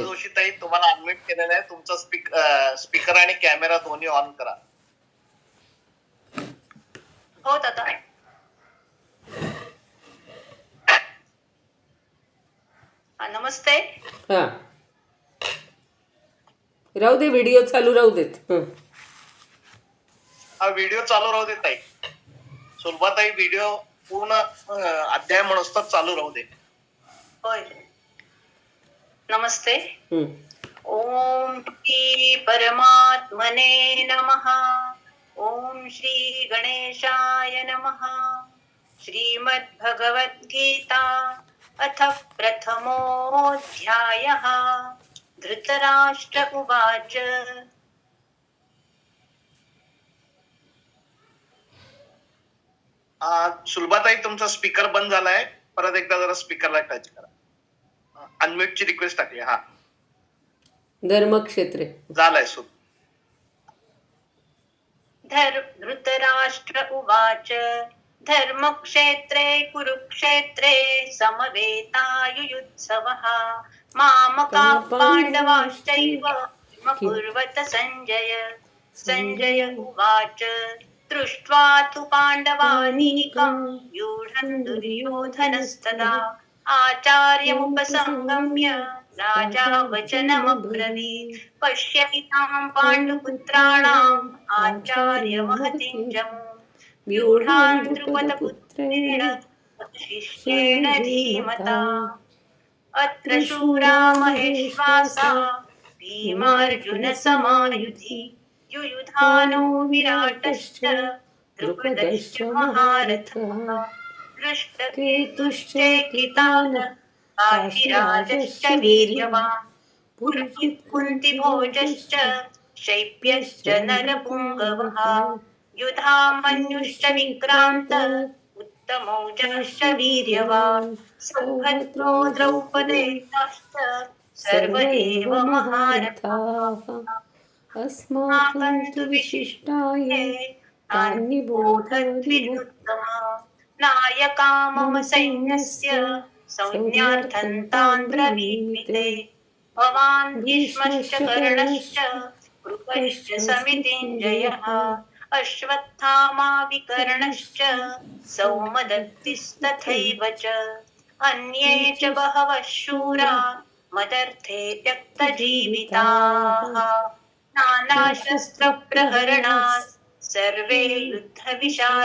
जोशीताई तुम्हाला अनम्यूट केलेलं आहे. तुमचा स्पीक स्पीकर आणि कॅमेरा दोन्ही ऑन करा. हो दादा. नमस्ते. हा. राहू दे व्हिडिओ चालू राहू देत. हं. हा व्हिडिओ चालू राहू दे ताई. सुलभाताई व्हिडिओ पूर्ण अं, अध्याय म्हणूस तर चालू राहू दे. होय. नमस्ते. ओम श्री परमात्मने नमः। ओम श्री गणेशाय नमः। श्रीमद्भगवद्गीता अथ प्रथमोऽध्यायः। धृतराष्ट्र उवाच। आ, सुलभाताई तुमचा स्पीकर बंद झालाय. परत एकदा जरा स्पीकरला टच करा. अनम्यूटची रिक्वेस्ट टाकली हा. धर्मक्षेत्रे. झालाय सुल धर् धृतराष्ट्र उवाच. धर्मक्षेत्रे कुरुक्षेत्रे समवेतायुयुत्सवः. मामका पाण्डवाश्चैव. कुर्वत सञ्जय सञ्जय उवाच. दृष्ट्वा तु पाण्डवानीकं. व्यूढं दुर्योधनस्तदा. आचार्यमुपसङ्गम्य राजा वचनमब्रवीत् पश्यतां पाण्डुपुत्राणाम् आचार्यमहतिं च व्यूढान् द्रुपदपुत्रेण शिष्येण धीमता। अत्र शूरा महेश्वासा भीमार्जुनसमायुधि, युयुधानो विराटश्च, द्रुपदश्च महारथः। दृष्टकेतुश्चेकितान् काशिराजश्च वीर्यवान् पुरुषित् कुन्तिभोजश्च शैप्यश्च नरपुङ्गवः युधामन्युश्च विक्रान्त उत्तमौजश्च वीर्यवान् सौभद्रो द्रौपदेश्च सर्व महारथाः। अस्माकं तु विशिष्टाय तानि बोधद्विरुत्तमा नायका मम सैन्यस्य संज्ञार्थं तान् भवान् भीष्मश्च कर्णश्च कृपश्च समितिञ्जयः। अश्वत्थामा विकर्णश्च सौमदत्तिस्तथैव च। अन्ये च बहवः शूरा मदर्थे त्यक्तजीविताः सर्वे युद्धविशारदाः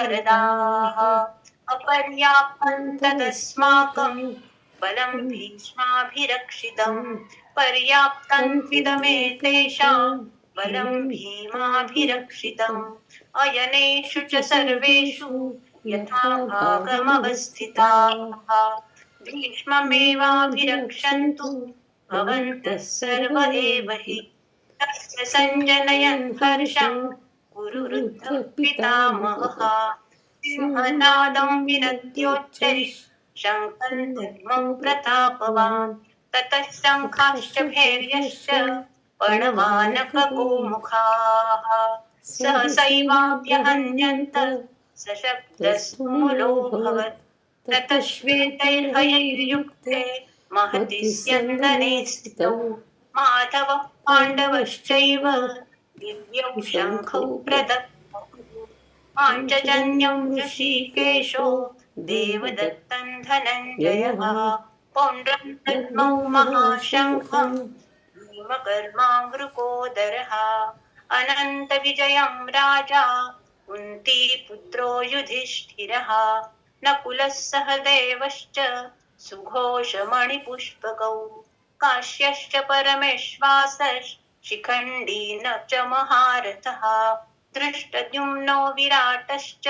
अपर्याप्तं तदस्माकं बलं भीष्माभिरक्षितम् पर्याप्तं त्विदमेतेषां बलं भीमाभिरक्षितम् अयनेषु च सर्वेषु यथा भागमवस्थिताः। भीष्ममेवाभिरक्षन्तु भवन्तः सर्व एव हि तस्य सञ्जनयन् हर्षं। पितामहः सिंहनादं विनद्योच्चैः शङ्खं दद्मं प्रतापवान्। ततः शङ्खाश्च भैर्यश्च पणवानखगोमुखाः सहसैवाभ्यहन्यन्त सशब्दस्फुलोऽभवत् ततः श्वेतैर्हयैर्युक्ते महति स्यन्दने स्थितौ। माधवः पाण्डवश्चैव दिव्यौ शङ्खौ प्रदत्तौ पाञ्चजन्यं ऋषिकेशो देवदत्तं धनञ्जयः पौण्ड्रं दद्मौ महाशङ्खं भीमकर्मावृकोदरः अनन्तविजयं राजा कुन्तीपुत्रो युधिष्ठिरः नकुलः सह देवश्च सुघोषमणिपुष्पकौ काश्यश्च परमेश्वासः शिखण्डी न च महारथः दृष्टद्युम्नो विराटश्च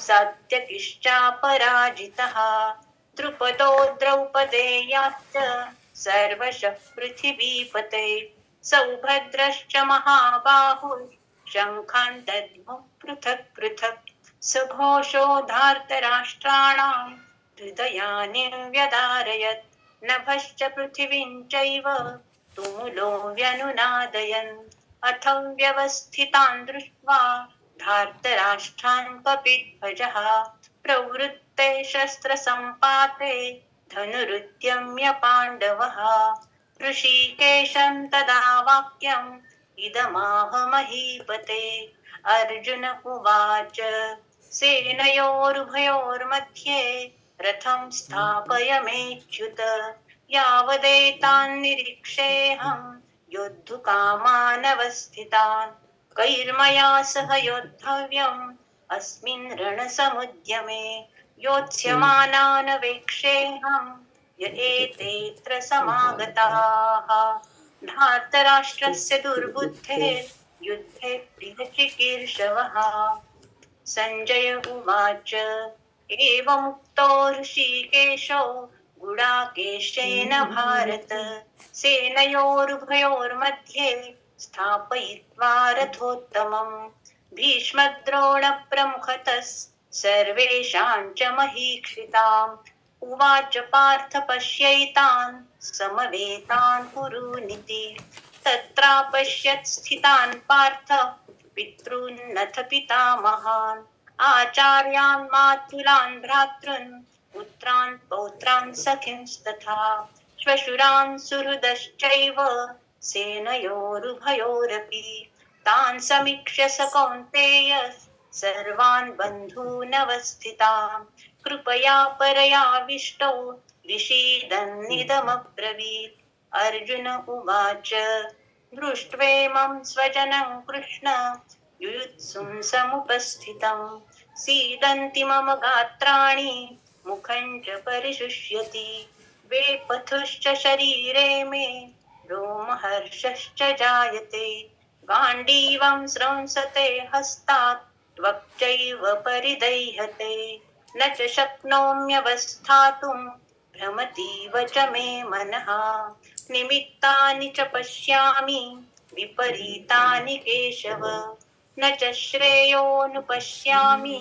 सात्यकिश्चापराजितः द्रुपदो द्रौपदेयाश्च सर्वशः पृथिवीपते। सौभद्रश्च दद्मुः पृथक् पृथक्। सघोषो धार्तराष्ट्राणां हृदयानि व्यदारयत् नभश्च पृथिवीं चैव तुमुलो व्यनुनादयन्। अथ व्यवस्थितान् दृष्ट्वा धार्तराष्ट्रान् कपिध्वजः प्रवृत्ते शस्त्रसम्पाते धनुरुद्यम्य पाण्डवः ऋषिकेशं तदा वाक्यम् इदमाह महीपते अर्जुन उवाच, सेनयोरुभयोर्मध्ये रथं स्थापयमेच्युत। यावदेतान् निरीक्षेऽहं योद्धुकामानवस्थितान्। कैर्मया सह योद्धव्यम्। अस्मिन् रणसमुद्यमे योत्स्यमानान् वेक्षेऽहं य एतेऽत्र समागताः धार्तराष्ट्रस्य दुर्बुद्धेर् युद्धे प्रियचिकीर्षवः सञ्जय उवाच। एवमुक्तो ऋषिकेशो गुडाकेशेन भारत। सेनयोरुभयोर्मध्ये स्थापयित्वा रथोत्तमम् भीष्मद्रोणप्रमुखतः च महीक्षिताम्। उवाच पार्थ पश्यैतान्, समवेतान् कुरुनिति तत्रापश्यत् स्थितान् पार्थ पितॄन्नथ पितामहान्। आचार्यान् मातुलान् भ्रातॄन् पुत्रान् पौत्रान् सखिंस्तथा। श्वशुरान् सुहृदश्चैव सेनयोरुभयोरपि। तान् समीक्ष्य स कौन्तेय, सर्वान् बन्धूनवस्थितान् कृपया परयाविष्टौ विषीदन्निदमब्रवीत्। अर्जुन उवाच दृष्ट्वेमं स्वजनं कृष्ण, युयुत्सुं समुपस्थितं। सीदन्ति मम गात्राणि मुखं च परिशुष्यति। वेपथुश्च शरीरे मे। रोमहर्षश्च जायते। गाण्डीवं स्रंसते हस्तात्। त्वक्चैव परिदह्यते न च शक्नोम्यवस्थातुं भ्रमतीव च मे मनः। निमित्तानि च पश्यामि। विपरीतानि केशव। न च श्रेयोनुपश्यामि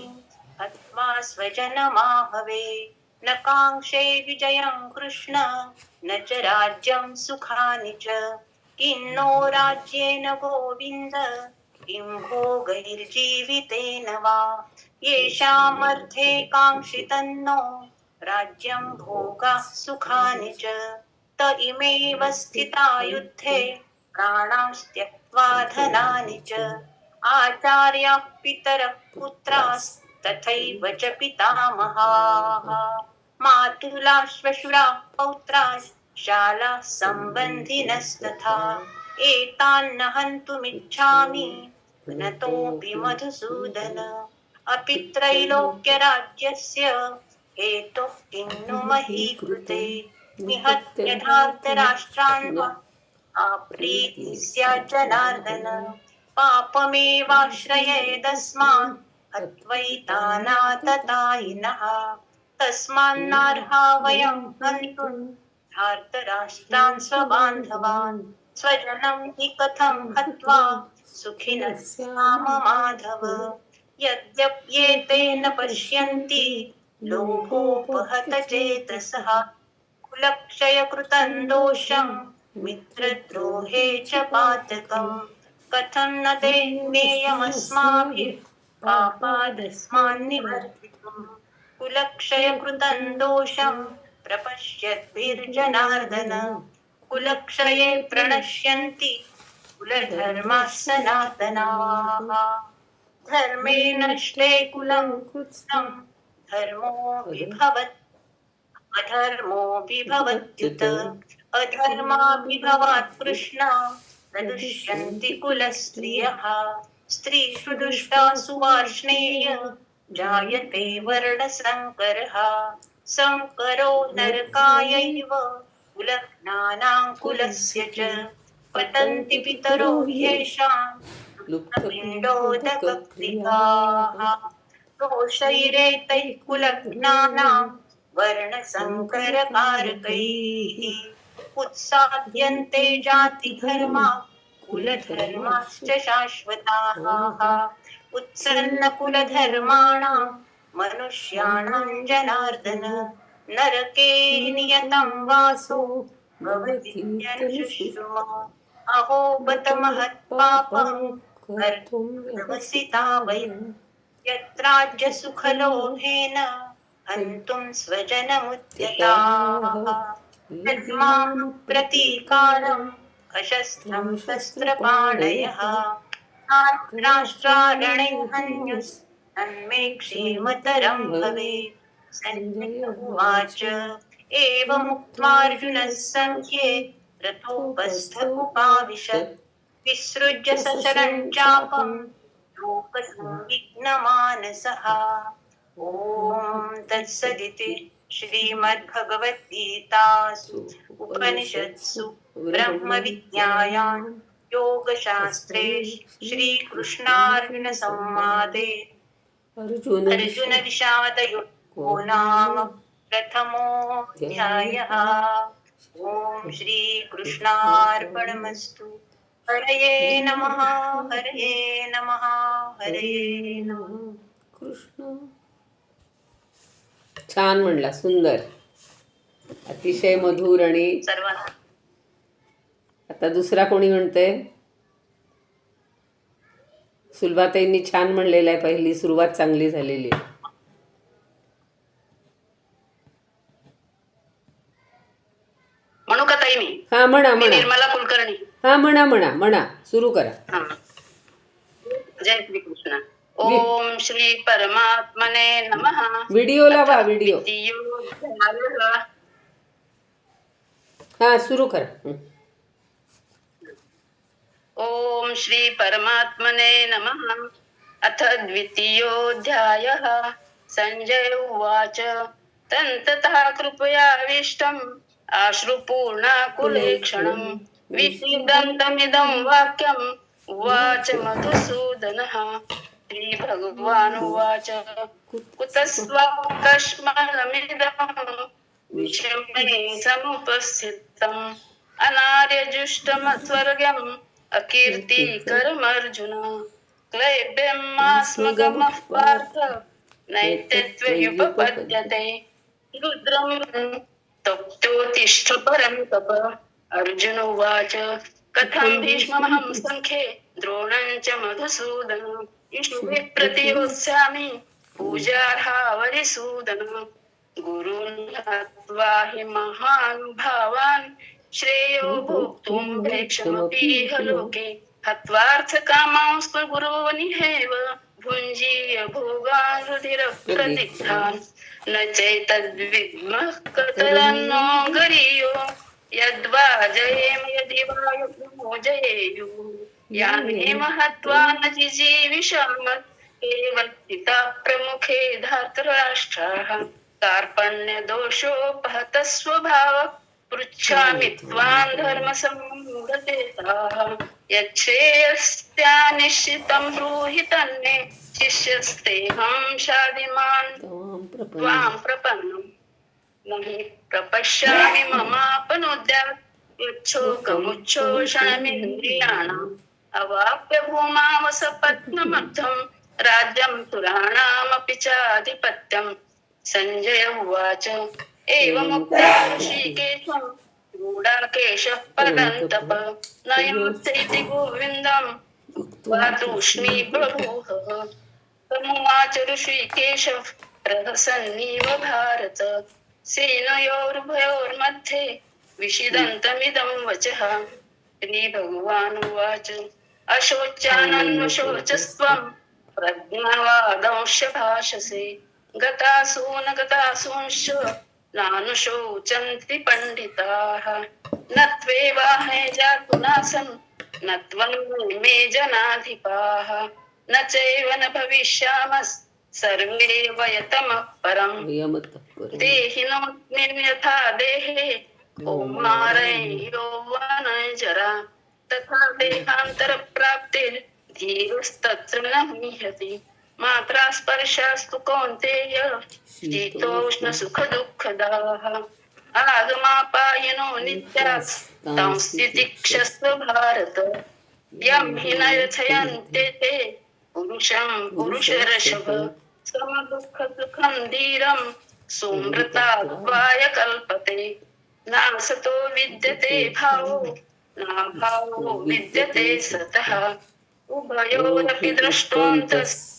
हत्वा स्वजनमाहवे न काङ्क्षे विजयं कृष्ण, न च राज्यं सुखानि च। किन्नो राज्येन गोविन्द, किं भोगैर्जीवितेन वा। येषामर्थे काङ्क्षितन्नो, राज्यं भोगाः सुखानि च। स्थिता युद्धे प्राणां त्यक्त्वा धनानि च। आचार्याः पितरः पुत्रास्तथैव च पितामहाः मातुला श्वशुराः पौत्राः शालाः सम्बन्धिनस्तथा एतान्न हन्तुमिच्छामि पुनतोऽपि मधुसूदन। अपि त्रैलोक्यराज्यस्य हेतुः किं नु मही कृते निहत्य धार्तराष्ट्रान् आप्रीति स्यात् जनार्दन। पापमेवाश्रयेदस्मान् हत्वैतानाततायिनः तस्मान्नार्हा वयं हन्तुं धार्तराष्ट्रान् स्वबान्धवान् स्वजनं हि कथं हत्वा माधव पश्यन्ति। कुलक्षयकृतं मित्रद्रोहे च पातकम्। कथं न ज्ञेयमस्माभिः पापादस्मान्निवर्तितुम् कुलक्षयकृतं दोषं प्रपश्यद्भिर्जनार्दन। कुलक्षये प्रणश्यन्ति कुलधर्माः सनातनाः धर्मे नष्टे कुलं कृत्स्नं धर्मो विभवत् अधर्मो विभवत्युत। अधर्माभिभवात् कृष्ण प्रदुष्यन्ति कुलस्त्रियः स्त्रीषु दुष्टा सुवार्ष्णेय जायते वर्णसङ्करः सङ्करो नरकायैव कुलघ्नानां कुलस्य च पतन्ति पितरो दोषैरेतैः कुलघ्नानां वर्णसङ्करकारकैः उत्साद्यन्ते जातिधर्मा कुलधर्माश्च शाश्वताः उत्सन्नकुलधर्माणां मनुष्याणां जनार्दन। नरके नियतं वासो अहो बत महत्पापं कर्तुं व्यवसिता वयं। यत्राज्यसुखलोभेन हन्तुं स्वजनमुद्यताः। तद्मां प्रतीकारम् अशस्त्रं शस्त्रपाणयः राष्ट्रारणे हन्युस्तन्मे क्षेमतरं भवेत्। सञ्जय उवाच एवमुक्त्वार्जुनः सङ्ख्ये रथोपस्थ विसृज्य सशरं चापं तत्सदिति श्रीमद्भगवद्गीतासु। उपनिषत्सु, ब्रह्मविद्यायां योगशास्त्रे श्रीकृष्णार्जुनसंवादे। अर्जुन अर्जुन विषादयुक्तो नाम प्रथमोऽध्यायः। ॐ श्रीकृष्णार्पणमस्तु। हरये नमः हरये नमः हरये नमः। कृष्ण। छान म्हणला, सुंदर. अतिशय मधुर आणि सर्वांना आता दुसरा कोणी म्हणते सुलभाताईंनी छान म्हणलेलं आहे पहिली सुरुवात चांगली झालेली. आहे म्हणू का ताई मी हा म्हणा मी म्हणा. निर्मला कुलकर्णी. हा म्हणा म्हणा म्हणा. सुरू करा. हा. जय श्री कृष्ण ओम श्री परमात्मने नमः. व्हिडिओ. लावा व्हिडिओ हा सुरू करा। हं. ओम श्री परमात्मने नमः। अथ द्वितीयोऽध्यायः। सञ्जय उवाच। तन्ततः कृपयाविष्टम् आश्रुपूर्णाकुलेक्षणम् विषीदन्तमिदं वाक्यम्। उवाच मधुसूदनः। श्रीभगवानुवाच कुतस्वाकस्मलमिदम्। विषमे समुपस्थितम् अनार्यजुष्टमस्वर्गम् अकीर्तिकरमर्जुन क्लैब्यमास्मगमः पार्थ नैत्यत्वयुपपद्यते। रुद्रम् तप्तोतिष्ठ तप। अर्जुन उवाच सङ्ख्ये च मधुसूदन। इषुभिः प्रतियोत्स्यामि पूजार्हावरिसूदन। गुरून् हत्वा हि महानुभावान् श्रेयो भोक्तुं भैक्षमपीह लोके। हत्वार्थकामांस्तु गुरोनिहेव भुञ्जीय भोगान् रुधिरप्रतिग्धान् न चैतद्विग्मः कतरन्नो गरीयो यद्वा जयेम यदि वा युग्मो जयेयुः। याने महत्वा न जिजीविषामत् एव प्रमुखे धातराष्ट्राः। कार्पण्यदोषोपहत स्वभाव पृच्छामि त्वां धर्मसम्मूढचेताः यच्छ्रेयस्त्यानिश्चितं ब्रूहि तन्मे शिष्यस्तेऽहं शादिमान्। त्वां प्रपन्नं. न प्रपश्यामि ममापनुद्यात् यच्छोकमुच्छोषणमिन्द्रियाणाम् अवाप्य भूमावसपत्नमर्थं राज्यं पुराणामपि चाधिपत्यम्। सञ्जय उवाच एवमुक्त्वा ऋषिकेशं गूढाकेशः परन्तप न युत्सेति गोविन्दम् उक्त्वा तूष्णी तमुवाच ऋषिकेशः रहसन्नीव भारत। सेनयोरुभयोर्मध्ये विषिदन्तमिदं वचः। भाषसे गतासून गतासूंश्च नानुशोचन्ति पण्डिताः। न त्वेवाहे जातु न त्वं मे जनाधिपाः। न चैव न भविष्यामस् सर्वे वयतमः परम् वयमतः देहिनोऽस्मिन् यथा देहे कौमारे यौवने जरा तथा देहान्तरप्राप्तिर्धीरस्तत्र न मीहति मात्रा स्पर्शास्तु कौन्तेय शीतोष्णसुखदुःखदाः आगमापायनो नित्यास् संस्थितिक्षस्व भारत। यं हि न यथयन्ते ते पुरुषं पुरुषरषभ समदुःखसुखं धीरं कल्पते। नासतो विद्यते भावो नाभावो विद्यते सतः। उभयोरपि द्रष्टोऽन्तस्त्वनयोस्तत्त्वदर्शिभिः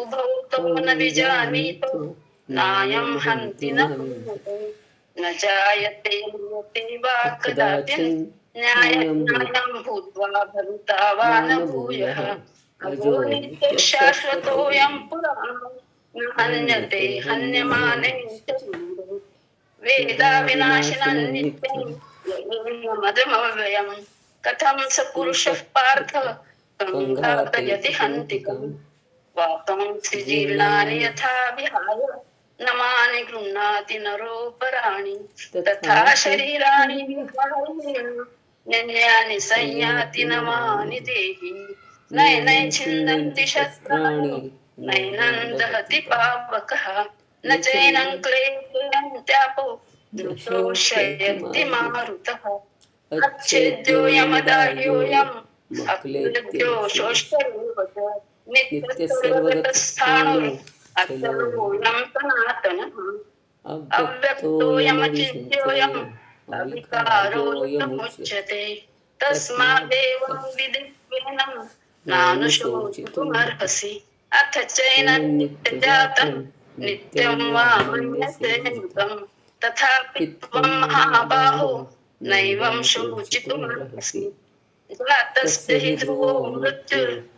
उभौ तौ न विजानीतो नायं हन्ति न न। जायते म्रियते वा कदाचित् न्यायं न्यायं भूत्वा भविता वा न भूयः अजो नित्यः शाश्वतोऽयं पुराणो न हन्यते हन्यमाने च। नित्यं। मदमव्ययम् कथं स पुरुषः पार्थ? कङ्घातयति हन्तिकम्। वातांसि जीर्णानि यथा विहाय नमानि गृह्णाति नरोपराणि। तथा शरीराणि विहाय संयाति नमानि देहि। नैनै छिन्दन्ति शस्त्राणि नैनं दहति पावकः। न चैनं क्लेशयन्त्यापो मारुतः अक्लेद्यो च सनातनः अव्यक्तोऽयमचिन्त्योऽयम् विदित्वेनं नानुशोचितुमर्हसि अथ चैनं नित्यजातं नित्यं वा मन्यसे मृतं तथापि त्वं महाबाहो नैवं शोचितुमर्हसि जातस्य हि ध्रुवो मृत्युर्ध्रुवं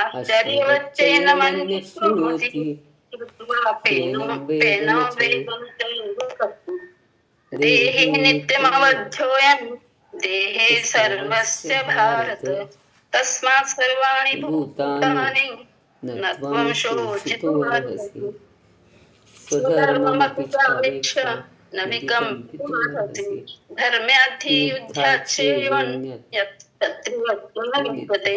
आश्चर्यवच्चेन मन्ये शृणोति वेदं चैव देहे नित्यमवध्योऽयं देहे सर्वस्य भारत तस्मात् सर्वाणि भूतानि न त्वं शोचितुमर्हसि स्वधर्ममपि चावेक्ष न विकम्पितुमर्हसि धर्म्याधियुध्याच्छेयोन्यत् तत्त्वं विद्यते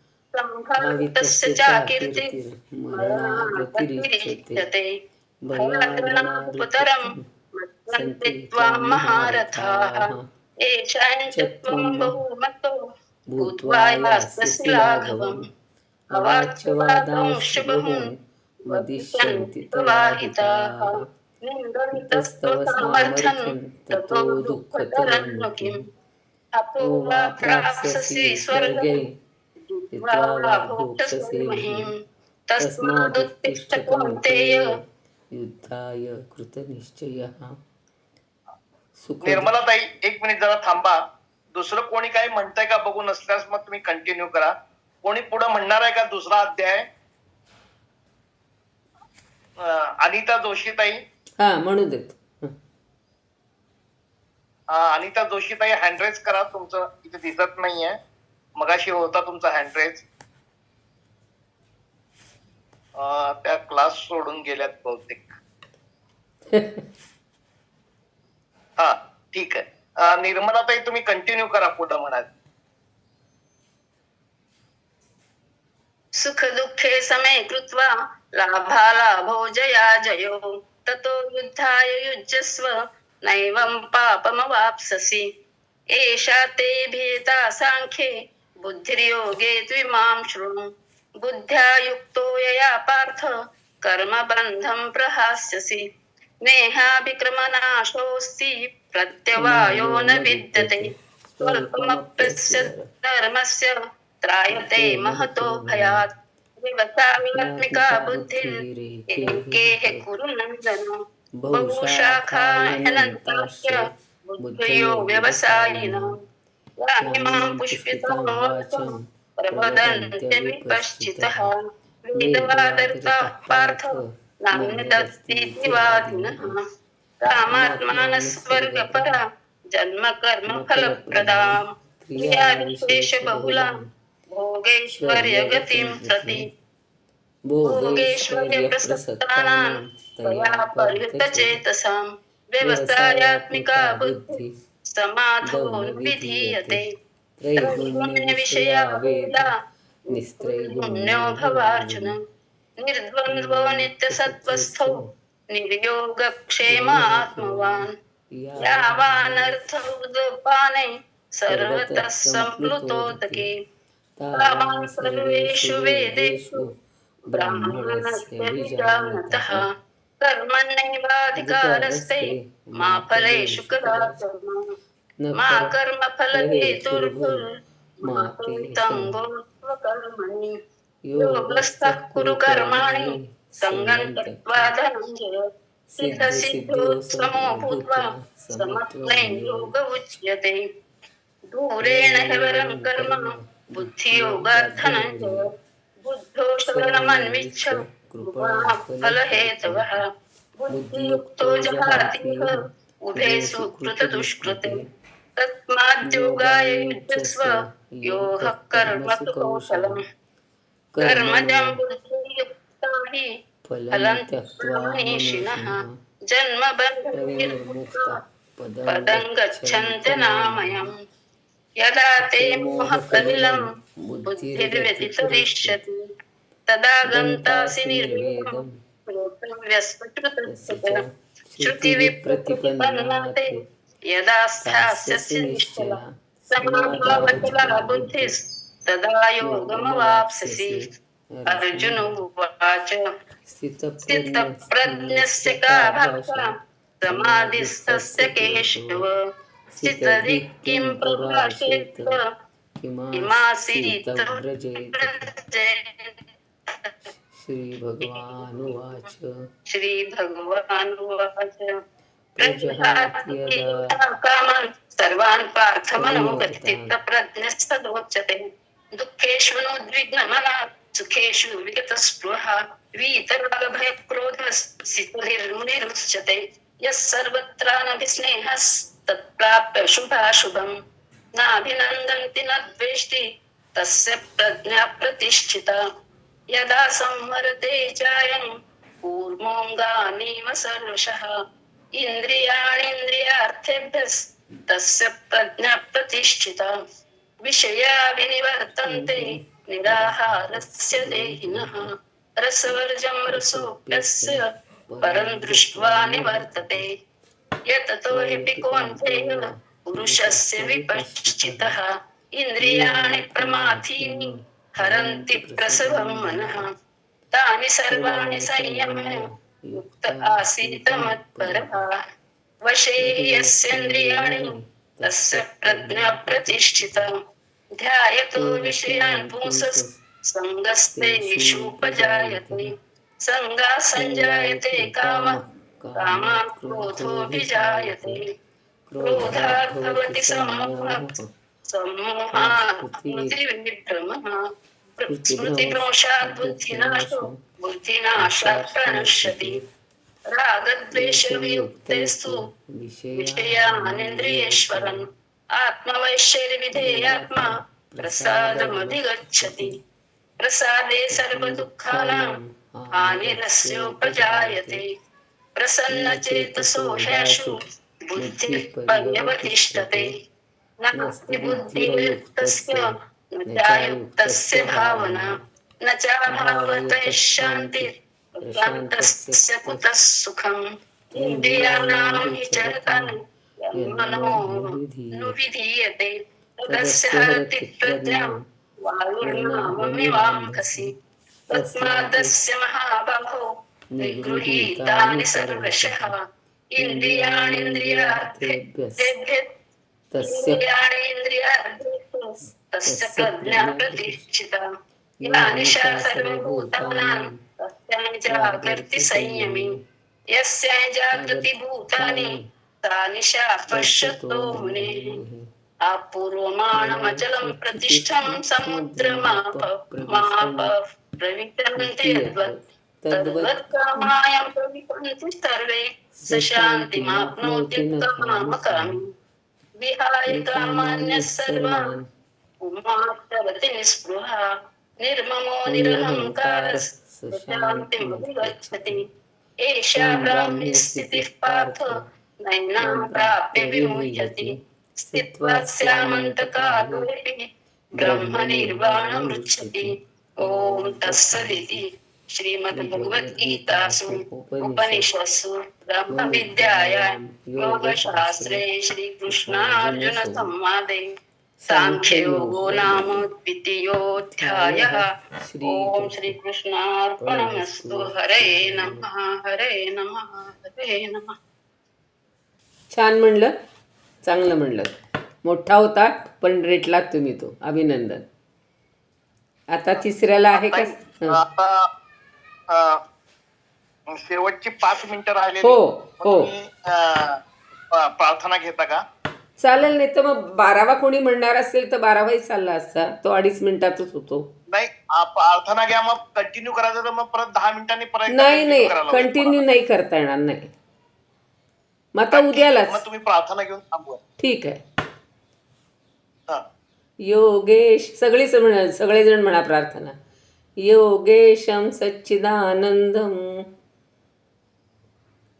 सम्भावितस्य चाकीर्तिर्मरणागतिरिच्यते भयाद्रणामुपतरं मत्वन्ते त्वां महारथाः येषां च त्वं बहुमतो भूत्वा यास्यसि लाघवम् अवाच्यवादांश्च बहून् वदिष्यन्ति तवाहिताः निन्दन्तस्तव सामर्थ्यं ततो दुःखतरं किम् अतो वा प्राप्स्यसि स्वर्गे जित्वा वा भोक्ष्यसि महीम् तस्मादुत्तिष्ठ कौन्तेय युद्धाय कृतनिश्चयः सुख निर्मलाताई एक मिनिट जरा थांबा. दुसरं कोणी काही म्हणतंय का बघू नसल्यास मग तुम्ही कंटिन्यू करा. कोणी पुढे म्हणणार आहे का दुसरा अध्याय? अनिता जोशीताई. हा म्हणू देत. हं. अनिता जोशीताई हँडरेज करा. तुमचं इथे दिसत नाहीये. मगाशी होता तुमचा हँडरेज त्या क्लास सोडून गेल्यात बहुतेक. हा ठीक आहे. निर्मलाताई तुम्ही कंटिन्यू करा पुढे म्हणाल. सुख दुःखे समे कृत्वा लाभालाभो जया जयो। ततो युद्धाय युज्यस्व नैवं पापमवाप्स्यसि एषा ते भेता साङ्ख्ये बुद्धिर्योगे त्विमां शृणु। बुद्ध्या युक्तो यया पार्थ कर्मबन्धं प्रहास्यसि। नेहाभिक्रमनाशोऽस्ति प्रत्यवायो न विद्यते। स्वल्पमप्यस्य धर्मस्य त्रायते महतो भयात्। व्यवसायात्मिका बुद्धिर्केः कुरु नन्दन। बहुशाखायनन्ताश्च बुद्धयो व्यवसायिनः। यामिमां पुष्पितां वाचं विपश्चितः वेदवादर्ताः पार्थ नान्यदस्तीति वादिनः कामात्मानस्वर्गपरा जन्म कर्म फलप्रदाम् क्रियाविशेषबहुलां भोगैश्वर्यगतिं प्रति भोगेश्वर्यप्रसक्तानां व्यवसायात्मिका बुद्धिः समाधो विधीयते। निस्त्रैगुण्यो भवार्जुन। निर्द्वन्द्वो नित्यसत्त्वस्थो। निर्योगक्षेम आत्मवान् यावानर्थ सर्वतः सम्प्लुतोतके तावान् सर्वेषु वेदेषु। ब्राह्मणस्य विजानतः। कर्मण्यैवाधिकारस्ते मा फलेषु कदाचन मा कर्मफलहेतुर्भुर्मा ते तङ्गोत्वकर्मणि योगस्थः कुरु कर्माणि। सङ्गं त्यक्त्वा धनञ्जय। सिद्धसिद्धो समो भूत्वा समत्वं योग उच्यते। दूरेण ह्यवरं कर्म बुद्धियोगात् धनञ्जय बुद्धो शरणमन्विच्छ कृपाः फलहेतवः। बुद्धियुक्तो जहातीह उभे सुकृतदुष्कृते तस्माद्योगाय युज्यस्व योगः कर्मसु कौशलम्। कर्मजं बुद्धियुक्ता हि फलं त्यक्त्वा मनीषिणः जन्मबन्धविर्मुक्ता पदं गच्छन्ति नामयम्। यदा ते मोहप्रदिलं बुद्धिर्व्यतितरिष्यति। तदा गन्तासि निर्वेदं श्रुतिविप्रतिपन्ना यदा स्थास्यसि निश्चला समाधावचला बुद्धिस्तदा योगमवाप्स्यसि। अर्जुन उवाच स्थितप्रज्ञस्य का भाषा समाधिस्तस्य केशव। स्थितधि किं प्रभाषेत। किमासीत् श्रीभगवानुवाच। श्रीभगवानुवाच। कामान् सर्वान् पार्थमनोगतिप्रज्ञस्तदोच्यते दुःखेषु नोद्विग्नमना सुखेषु विगतस्पृह। वीतरागभयक्रोधस्थितिर्मुनिरुच्यते यः सर्वत्रानभिस्नेहस्तत्प्राप्य शुभाशुभम्। नाभिनन्दन्ति न द्वेष्टि तस्य प्रज्ञा प्रतिष्ठिता। यदा संवरते चायं कूर्मोऽङ्गानीव सर्वशः इन्द्रियाणीन्द्रियार्थेभ्यस्तस्य प्रज्ञा प्रतिष्ठिता विषया विनिवर्तन्ते निराहारस्य देहिनः। रसवर्जं रसोऽप्यस्य, परं दृष्ट्वा निवर्तते। यततो हि पिकोऽन्तेन पुरुषस्य विपश्चितः। इन्द्रियाणि प्रमाथीनि हरन्ति प्रसवं मनः। तानि सर्वाणि संयम्य आसीत मत्परः। वशे यस्येन्द्रियाणि तस्य प्रज्ञा प्रतिष्ठिता ध्यायतो विषयान् पुंसः सङ्गस्तेषूपजायते सङ्गा सञ्जायते कामः कामात् क्रोधोऽभिजायते क्रोधात् भवति बुद्धिनाशात् रागद्वेषवियुक्तेस्तु विषयानिन्द्रियेश्वरन् आत्मवैश्वर्यविधेयात्मा प्रसादमधिगच्छति। प्रसादे सर्वदुःखानां हानिरस्योपजायते प्रसन्नचेतसो पर्यवतिष्ठते नास्ति बुद्धिर्युक्तस्य न भावना। न चाभावतः शान्तिर्शान्तस्य कुतः सुखम्? इन्द्रियाणां हि चरतानि यन्मनो नु विधीयते तदस्य हरति प्रज्ञां वायुर्नाममिवाम्भसि। तस्मादस्य महाबाहो निगृहीतानि सर्वशः। इन्द्रियाणीन्द्रियार्थेभ्यः तस्य तस्य प्रज्ञा प्रतिष्ठिता या निशा सर्वभूतानां तस्यां जागर्ति यस्यां जागृति सा निशा पश्यतो मुनिः। अपूर्वमाणमचलं प्रतिष्ठं समुद्रमाप माप प्रविशन्ति यद्वत्। तद्वत् कामायं प्रविशन्ति सर्वे। स तमामकामि विहाय कामान्यः सर्वान् उमाचरति निःस्पृहा निर्ममो निरहङ्कारः शान्तिमधिगच्छति एषा ब्राह्मी स्थितिः पार्थ नैनां प्राप्य विमुह्यति स्थित्वा स्यामन्तकालोऽपि ब्रह्मनिर्वाणमृच्छति ॐ तत्सदिति श्रीमद्भगवद्गीतासु उपनिषत्सु ब्रह्मविद्यायां योगशास्त्रे श्रीकृष्णार्जुनसंवादे साङ्ख्ययोगो नाम द्वितीयोऽध्यायः ॐ श्रीकृष्णार्पणमस्तु हरे नमः हरे नमः हरे नमः छान म्हणलं चांगलं म्हणलं. मोठा होता पण रेटलात तुम्ही तो. अभिनंदन. आता तिसऱ्याला आहे का? शेवटची पाच मिनिटं राहिलेली. हो, हो. तुम्ही, अं, प- प्रार्थना घेता का? चालेल नाही तर मग बारावा कोणी म्हणणार असेल तर बारावाही चालला असता. तो अडीच मिनिटातच होतो. नाही आ- प्रार्थना घ्या मग कंटिन्यू करायचं तर मग परत दहा मिनिटांनी परत एकदा नाही continue नाही करायला लागेल कंटिन्यू तुम्हाला. नाही करता येणार नाही. मग आता उद्यालाच. मग तुम्ही प्रार्थना घेऊन थांबवा. ठीक आहे. हा. योगेश सगळीच म्हणा सगळेजण म्हणा प्रार्थना. योगेशम सच्चिदानंदम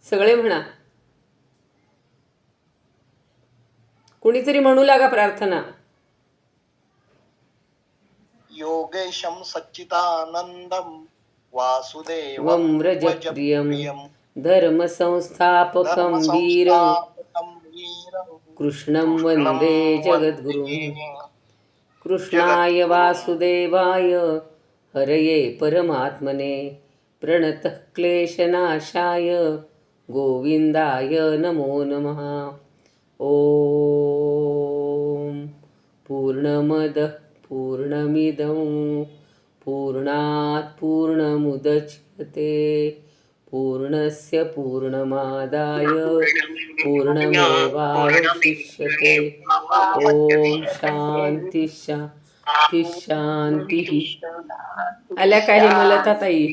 सगळे म्हणा. कुणीतरी म्हणू लागा प्रार्थना. योगेशम सच्चिदानंदम वासुदेवम व्रजप्रियम धर्म संस्थापकम वीर कृष्णम वंदे जगद्गुरु कृष्णाय वासुदेवाय. हरये परमात्मने प्रणतः क्लेशनाशाय गोविन्दाय नमो नमः. ॐ पूर्णमदः पूर्णमिदं पूर्णात् पूर्णमुदच्यते पूर्णस्य पूर्णमादाय पूर्णमेवावशिष्यते. ॐ शांती शांती शांती आल्या काय मला ताई?